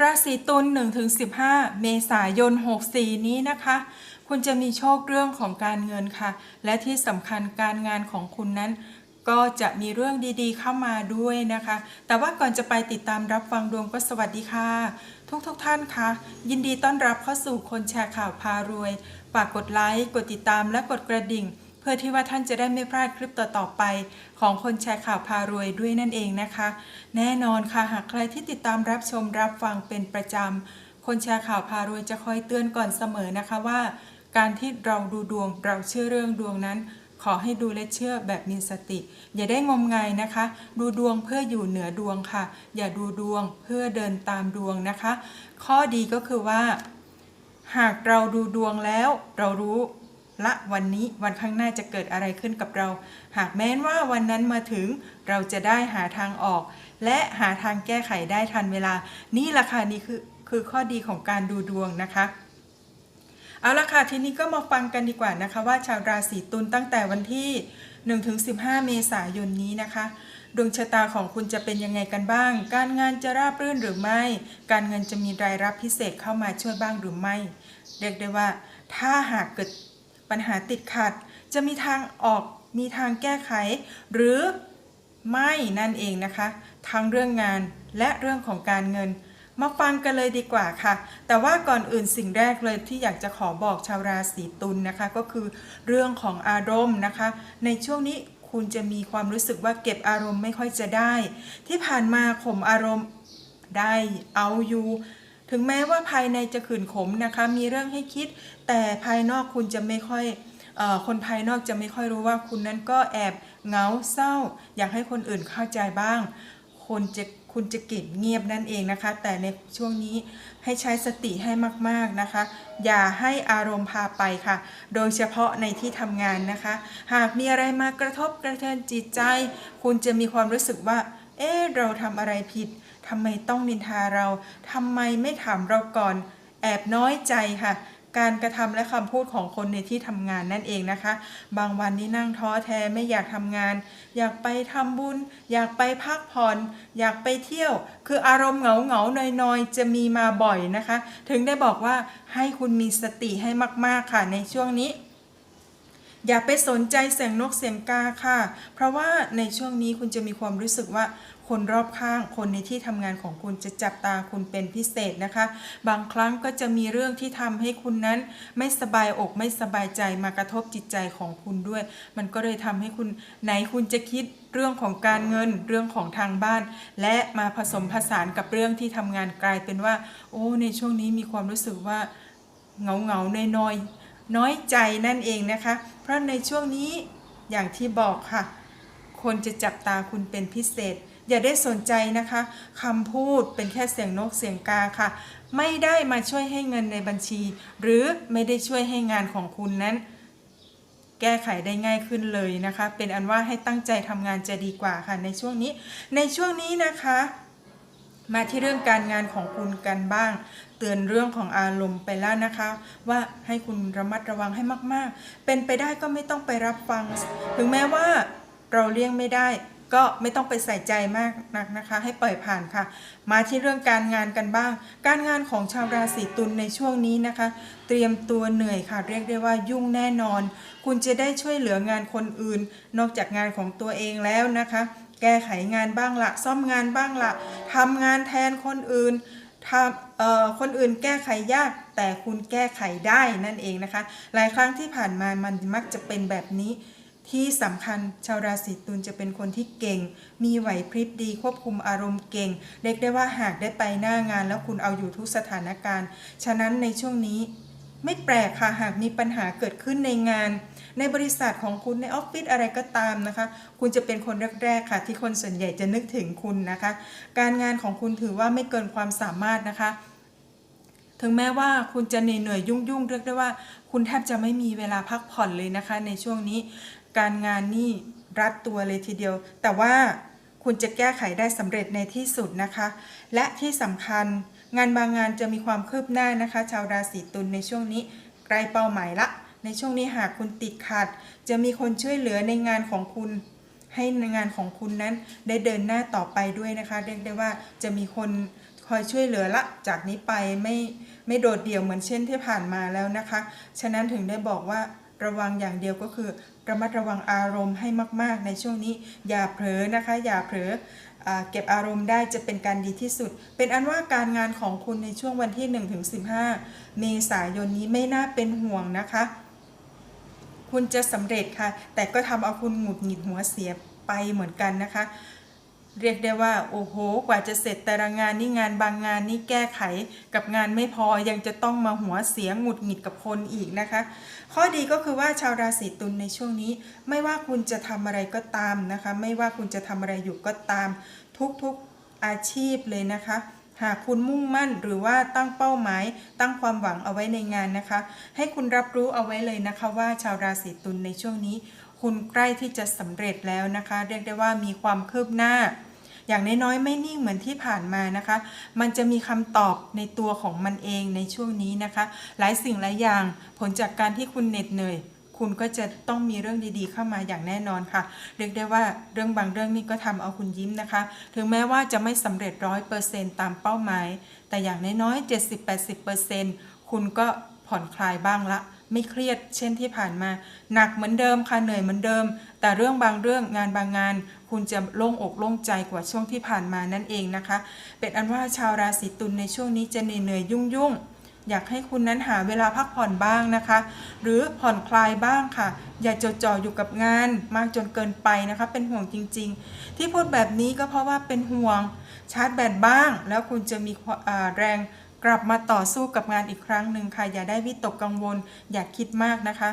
ราศีตุล1-15 เมษายน 64 นี้นะคะ คุณจะมีโชคเรื่องของการเงินค่ะ และที่สำคัญการงานของคุณนั้นก็จะมีเรื่องดีๆเข้ามาด้วยนะคะ แต่ว่าก่อนจะไปติดตามรับฟังดวงก็สวัสดีค่ะ ทุกๆทท่านคะยินดีต้อนรับเข้าสู่คนแชร์ข่าวพารวย ฝากกดไลค์ กดติดตามและกดกระดิ่ง เพื่อที่ว่าท่านจะได้ไม่พลาดคลิปต่อๆไป ของคนแชร์ข่าวพารวยด้วยนั่นเองนะคะ แน่นอนค่ะหากใครที่ติดตามรับชมรับฟังเป็นประจำคนแชร์ข่าวพารวยจะคอยเตือนก่อนเสมอนะคะว่า การที่เราดูดวงเราเชื่อเรื่องดวงนั้นขอให้ดูและเชื่อแบบมีสติ อย่าได้งมงายนะคะ ดูดวงเพื่ออยู่เหนือดวงค่ะ อย่าดูดวงเพื่อเดินตามดวงนะคะ ข้อดีก็คือว่า หากเราดูดวงแล้ว เรารู้ ละวันนี้วันข้างหน้าจะเกิดอะไรขึ้นกับเรา หากแม้นว่าวันนั้นมาถึงเราจะได้หาทางออก และหาทางแก้ไขได้ทันเวลา นี่แหละค่ะนี่คือคือข้อดีของการดูดวงนะคะเอาละค่ะทีนี้ก็มาฟังกันดีกว่านะคะ ว่าชาวราศีตุลตั้งแต่วันที่ 1-15 เมษายนนี้นะคะ ดวงชะตาของคุณจะเป็นยังไงกันบ้าง การงานจะราบรื่นหรือไม่ การเงินจะมีรายรับพิเศษเข้ามาช่วยบ้างหรือไม่ เรียกได้ว่า ถ้าหากเกิด ปัญหาติดขัด จะมีทางออกมีทางแก้ไข หรือไม่นั่นเองนะคะ ทั้งเรื่องงานและเรื่องของการเงิน มาฟังกันเลยดีกว่าค่ะ แต่ว่าก่อนอื่นสิ่งแรกเลยที่อยากจะขอบอกชาวราศีตุลนนะคะ ก็คือเรื่องของอารมณ์นะคะ ในช่วงนี้คุณจะมีความรู้สึกว่าเก็บอารมณ์ไม่ค่อยจะได้ ที่ผ่านมาข่มอารมณ์ได้เอาอยู่ ถึงแม้ว่าภายในจะขื่นขมนะคะ มีเรื่องให้คิด แต่ภายนอกคุณจะไม่ค่อยอคนภายนอกจะไม่ค่อยรู้ว่าคุณนั้นก็แอบเหงาเศร้า อยากให้คนอื่นเข้าใจบ้าง คนจะคุณจะเก็บเงียบนั่นเองนะคะ แต่ในช่วงนี้ให้ใช้สติให้มากๆนะคะ อย่าให้อารมณ์พาไปค่ะ โดยเฉพาะในที่ทำงานนะคะ หากมีอะไรมากระทบกระเทือนจิตใจ คุณจะมีความรู้สึกว่า เอ๊ะเราทำอะไรผิด ทำไมต้องนินทาเราทำไมไม่ถามเราก่อน แอบน้อยใจค่ะการกระทำและคำพูดของคนในที่ทำงานนั่นเองนะคะ บางวันนี้นั่งท้อแท้ไม่อยากทำงาน อยากไปทำบุญ อยากไปพักผ่อน อยากไปเที่ยว คืออารมณ์เหงาเหงาๆนอยๆ จะมีมาบ่อยนะคะ ถึงได้บอกว่าให้คุณมีสติให้มากๆค่ะในช่วงนี้ อย่าไปสนใจเสียงนกเสียงกาค่ะ เพราะว่าในช่วงนี้คุณจะมีความรู้สึกว่าคนรอบข้างคนในที่ทำงานของคุณจะจับตาคุณเป็นพิเศษนะคะ บางครั้งก็จะมีเรื่องที่ทำให้คุณนั้น ไม่สบายอกไม่สบายใจมากระทบจิตใจของคุณด้วย มันก็เลยทำให้คุณไหนคุณจะคิดเรื่องของการเงินเรื่องของทางบ้าน และมาผสมผสานกับเรื่องที่ทำงานกลายเป็นว่า โอ้ ในช่วงนี้มีความรู้สึกว่าเหงาเหงาๆน้อยๆ น้อยใจนั่นเองนะคะ เพราะในช่วงนี้อย่างที่บอกค่ะ คนจะจับตาคุณเป็นพิเศษ อย่าได้สนใจนะคะคำพูดเป็นแค่เสียงนกเสียงกาค่ะ ไม่ได้มาช่วยให้เงินในบัญชี หรือไม่ได้ช่วยให้งานของคุณนั้น แก้ไขได้ง่ายขึ้นเลยนะคะ เป็นอันว่าให้ตั้งใจทำงานจะดีกว่าค่ะในช่วงนี้ ในช่วงนี้นะคะ มาที่เรื่องการงานของคุณกันบ้าง เตือนเรื่องของอารมณ์ไปแล้วนะคะ ว่าให้คุณระมัดระวังให้มาก ๆ เป็นไปได้ก็ไม่ต้องไปรับฟัง ถึงแม้ว่าเราเลี่ยงไม่ได้ก็ไม่ต้องไปใส่ใจมากนักนะคะ ให้ปล่อยผ่านค่ะ มาที่เรื่องการงานกันบ้าง การงานของชาวราศีตุลในช่วงนี้นะคะ เตรียมตัวเหนื่อยค่ะ เรียกได้ว่ายุ่งแน่นอน คุณจะได้ช่วยเหลืองานคนอื่น นอกจากงานของตัวเองแล้วนะคะ แก้ไขงานบ้างละซ่อมงานบ้างละทำงานแทนคนอื่นทำเอ่อคนอื่นแก้ไขยาก แต่คุณแก้ไขได้นั่นเองนะคะ หลายครั้งที่ผ่านมามันมักจะเป็นแบบนี้ที่สำคัญชาวราศีตุลจะเป็นคนที่เก่ง มีไหวพริบดี ควบคุมอารมณ์เก่ง เรียกได้ว่าหากได้ไปหน้างานแล้วคุณเอาอยู่ทุกสถานการณ์ ฉะนั้นในช่วงนี้ไม่แปลกค่ะหากมีปัญหาเกิดขึ้นในงาน ในบริษัทของคุณในออฟฟิศอะไรก็ตามนะคะ คุณจะเป็นคนแรกๆค่ะ ที่คนส่วนใหญ่จะนึกถึงคุณนะคะ การงานของคุณถือว่าไม่เกินความสามารถนะคะ ถึงแม้ว่าคุณจะเหนื่อยๆยุ่งๆเรียกได้ว่า คุณแทบจะไม่มีเวลาพักผ่อนเลยนะคะ ในช่วงนี้ การงานนี่รัดตัวเลยทีเดียว แต่ว่าคุณจะแก้ไขได้สำเร็จในที่สุดนะคะ และที่สำคัญงานบางงานจะมีความคืบหน้านะคะ ชาวราศีตุลในช่วงนี้ใกล้เป้าหมายละ ในช่วงนี้หากคุณติดขัด จะมีคนช่วยเหลือในงานของคุณ ให้งานของคุณนั้นได้เดินหน้าต่อไปด้วยนะคะเรียกได้ว่าจะมีคนคอยช่วยเหลือละ จากนี้ไปไม่ไม่โดดเดี่ยวเหมือนเช่นที่ผ่านมาแล้วนะคะ ฉะนั้นถึงได้บอกว่าระวังอย่างเดียวก็คือระมัดระวังอารมณ์ให้มาก ๆ ในช่วงนี้ อย่าเผลอนะคะ อย่าเผลอเก็บอารมณ์ได้จะเป็นการดีที่สุด เป็นอันว่าการงานของคุณในช่วงวันที่ 1-15 เมษายนนี้ไม่น่าเป็นห่วงนะคะ คุณจะสำเร็จค่ะ แต่ก็ทำเอาคุณหงุดหงิดหัวเสียไปเหมือนกันนะคะ เรียกได้ว่า โอ้โห กว่าจะเสร็จแต่ละงานนี่งานบางงานนี่แก้ไขกับงานไม่พอยังจะต้องมาหัวเสียหงุดหงิดกับคนอีกนะคะ ข้อดีก็คือว่าชาวราศีตุลในช่วงนี้ ไม่ว่าคุณจะทำอะไรก็ตามนะคะ ไม่ว่าคุณจะทำอะไรอยู่ก็ตาม ทุกๆอาชีพเลยนะคะ หากคุณมุ่งมั่นหรือว่าตั้งเป้าหมาย ตั้งความหวังเอาไว้ในงานนะคะ ให้คุณรับรู้เอาไว้เลยนะคะ ว่าชาวราศีตุลในช่วงนี้ คุณใกล้ที่จะสำเร็จแล้วนะคะ เรียกได้ว่ามีความคืบหน้า อย่างน้อยๆไม่นิ่งเหมือนที่ผ่านมานะคะ มันจะมีคำตอบในตัวของมันเองในช่วงนี้นะคะ หลายสิ่งหลายอย่างผลจากการที่คุณเหน็ดเหนื่อย คุณก็จะต้องมีเรื่องดีๆ เข้ามาอย่างแน่นอนค่ะ เรียกได้ว่าเรื่องบางเรื่องนี่ก็ทำเอาคุณยิ้มนะคะ ถึงแม้ว่าจะไม่สำเร็จร้อยเปอร์เซ็นตามเป้าหมาย แต่อย่างน้อยๆ 70-80%คุณก็ผ่อนคลายบ้างละไม่เครียดเช่นที่ผ่านมา หนักเหมือนเดิมค่ะเหนื่อยเหมือนเดิม แต่เรื่องบางเรื่องงานบางงาน คุณจะโล่งอกโล่งใจกว่าช่วงที่ผ่านมานั่นเองนะคะ เป็นอันว่าชาวราศีตุลในช่วงนี้จะเหนื่อยๆยุ่งๆ อยากให้คุณนั้นหาเวลาพักผ่อนบ้างนะคะ หรือผ่อนคลายบ้างค่ะ อย่าจดจ่ออยู่กับงานมากจนเกินไปนะคะ เป็นห่วงจริง ๆ ที่พูดแบบนี้ก็เพราะว่าเป็นห่วงชาร์จแบตบ้าง แล้วคุณจะมีแรงกลับมาต่อสู้กับงานอีกครั้งหนึ่งค่ะ อย่าได้วิตกกังวล อย่าคิดมากนะคะ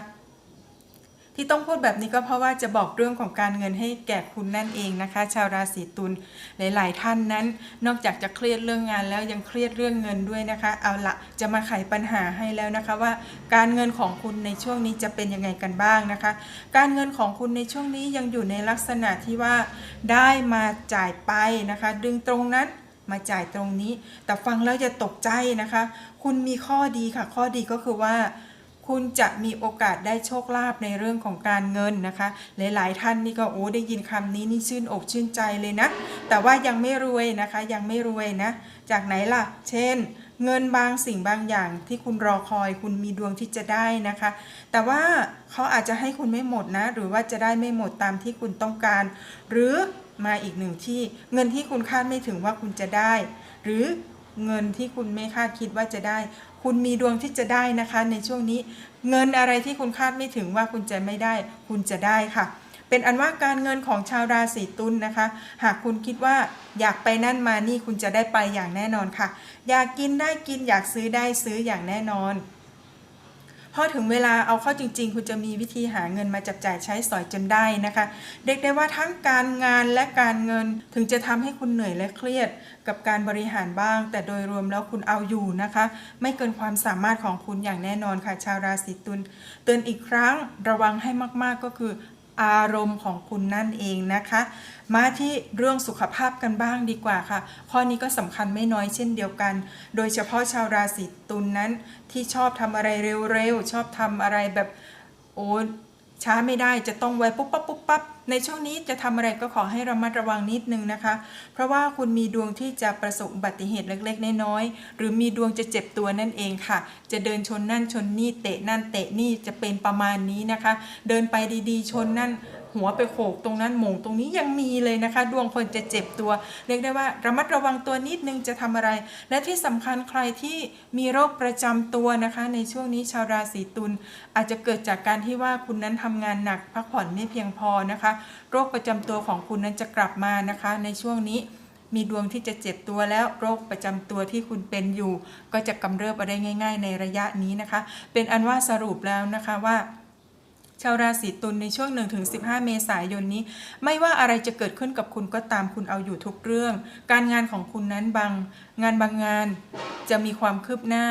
ที่ต้องพูดแบบนี้ก็เพราะว่าจะบอกเรื่องของการเงินให้แก่คุณนั่นเองนะคะ ชาวราศีตุลหลาย ๆ ท่านนั้น นอกจากจะเครียดเรื่องงานแล้วยังเครียดเรื่องเงินด้วยนะคะ เอาละจะมาไขปัญหาให้แล้วนะคะว่า การเงินของคุณในช่วงนี้จะเป็นยังไงกันบ้างนะคะ การเงินของคุณในช่วงนี้ยังอยู่ในลักษณะที่ว่าได้มาจ่ายไปนะคะ ดึงตรงนั้นมาจ่ายตรงนี้ แต่ฟังแล้วอย่าตกใจนะคะ คุณมีข้อดีค่ะ ข้อดีก็คือว่า คุณจะมีโอกาสได้โชคลาภในเรื่องของการเงินนะคะ หลายๆ ท่านนี่ก็โอ้ได้ยินคำนี้นี่ชื่นอกชื่นใจเลยนะ แต่ว่ายังไม่รวยนะคะ ยังไม่รวยนะ จากไหนล่ะ เช่น เงินบางสิ่งบางอย่างที่คุณรอคอย คุณมีดวงที่จะได้นะคะ แต่ว่าเขาอาจจะให้คุณไม่หมดนะ หรือว่าจะได้ไม่หมดตามที่คุณต้องการ หรือมาอีกหนึ่งที่เงินที่คุณคาดไม่ถึงว่าคุณจะได้ หรือ เงินที่คุณไม่คาดคิดว่าจะได้ คุณมีดวงที่จะได้นะคะ ในช่วงนี้เงินอะไรที่คุณคาดไม่ถึงว่าคุณจะไม่ได้ คุณจะได้ค่ะ เป็นอันว่าการเงินของชาวราศีตุลนะคะ หากคุณคิดว่าอยากไปนั่นมานี่คุณจะได้ไปอย่างแน่นอนค่ะ อยากกินได้กินอยากซื้อได้ซื้ออย่างแน่นอน อถึงเวลาเอาเข้าจริง ๆ คุณจะมีวิธีหาเงินมาจับจ่ายใช้สอยจนได้นะคะเรียกได้ว่าทั้งการงานและการเงินถึงจะทำให้คุณเหนื่อยและเครียด กับการบริหารบ้าง แต่โดยรวมแล้วคุณเอาอยู่นะคะ ไม่เกินความสามารถของคุณอย่างแน่นอนค่ะ ชาวราศีตุลเตือนอีกครั้งระวังให้มากๆก็คือ อารมณ์ของคุณนั่นเองนะคะ มาที่เรื่องสุขภาพกันบ้างดีกว่าค่ะ ข้อนี้ก็สำคัญไม่น้อยเช่นเดียวกัน โดยเฉพาะชาวราศีตุลนนั้นที่ชอบทำอะไรเร็วๆ ชอบทำอะไรแบบโอ้ ช้าไม่ได้จะต้องไวปุ๊บปั๊บปุ๊บปั๊บในช่วงนี้จะทำอะไรก็ขอให้ระมัดระวังนิดนึงนะคะ เพราะว่าคุณมีดวงที่จะประสบอุบัติเหตุเล็กๆ น้อยๆหรือมีดวงจะเจ็บตัวนั่นเองค่ะ จะเดินชนนั่นชนนี่เตะนั่นเตะนี่จะเป็นประมาณนี้นะคะ เดินไปดีๆ ชนนั่น หัวไปโขกตรงนั้นหมงตรงนี้ยังมีเลยนะคะ ดวงคนจะเจ็บตัว เรียกได้ว่าระมัดระวังตัวนิดนึงจะทำอะไร และที่สำคัญใครที่มีโรคประจำตัวนะคะ ในช่วงนี้ชาวราศีตุลอาจจะเกิดจากการที่ว่าคุณนั้นทำงานหนักพักผ่อนไม่เพียงพอนะคะ โรคประจำตัวของคุณนั้นจะกลับมานะคะ ในช่วงนี้มีดวงที่จะเจ็บตัวแล้วโรคประจำตัวที่คุณเป็นอยู่ ก็จะกำเริบอะไรง่าย ๆ ในระยะนี้นะคะ เป็นอันว่าสรุปแล้วนะคะว่า ชาวราศีตุลในช่วง 1-15 เมษายนนี้ ไม่ว่าอะไรจะเกิดขึ้นกับคุณก็ตามคุณเอาอยู่ทุกเรื่อง การงานของคุณนั้นบางงานบางงานจะมีความคืบหน้า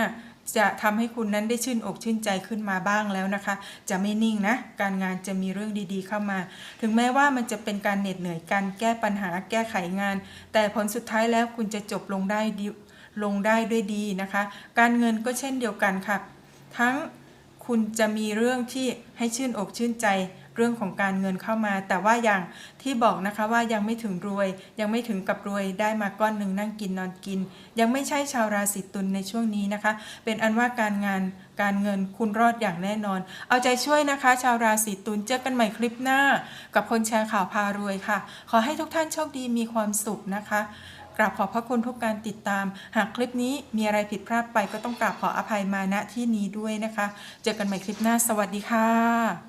จะทำให้คุณนั้นได้ชื่นอกชื่นใจขึ้นมาบ้างแล้วนะคะ จะไม่นิ่งนะ การงานจะมีเรื่องดีๆเข้ามา ถึงแม้ว่ามันจะเป็นการเหน็ดเหนื่อยการแก้ปัญหาแก้ไขงาน แต่ผลสุดท้ายแล้วคุณจะจบลงได้ลงได้ด้วยดีนะคะ การเงินก็เช่นเดียวกันค่ะ ทั้ง คุณจะมีเรื่องที่ให้ชื่นอกชื่นใจเรื่องของการเงินเข้ามา แต่ว่าอย่างที่บอกนะคะว่ายังไม่ถึงรวย ยังไม่ถึงกับรวยได้มาก้อนหนึ่งนั่งกินนอนกิน ยังไม่ใช่ชาวราศีตุลในช่วงนี้นะคะ เป็นอันว่าการงานการเงินคุณรอดอย่างแน่นอน เอาใจช่วยนะคะ ชาวราศีตุลเจอกันใหม่คลิปหน้า กับคนแชร์ข่าวพารวยค่ะ ขอให้ทุกท่านโชคดีมีความสุขนะคะ กราบขอบพระคุณทุกการติดตาม หากคลิปนี้มีอะไรผิดพลาดไปก็ต้องกราบขออภัยมาณที่นี้ด้วยนะคะ เจอกันใหม่คลิปหน้าสวัสดีค่ะ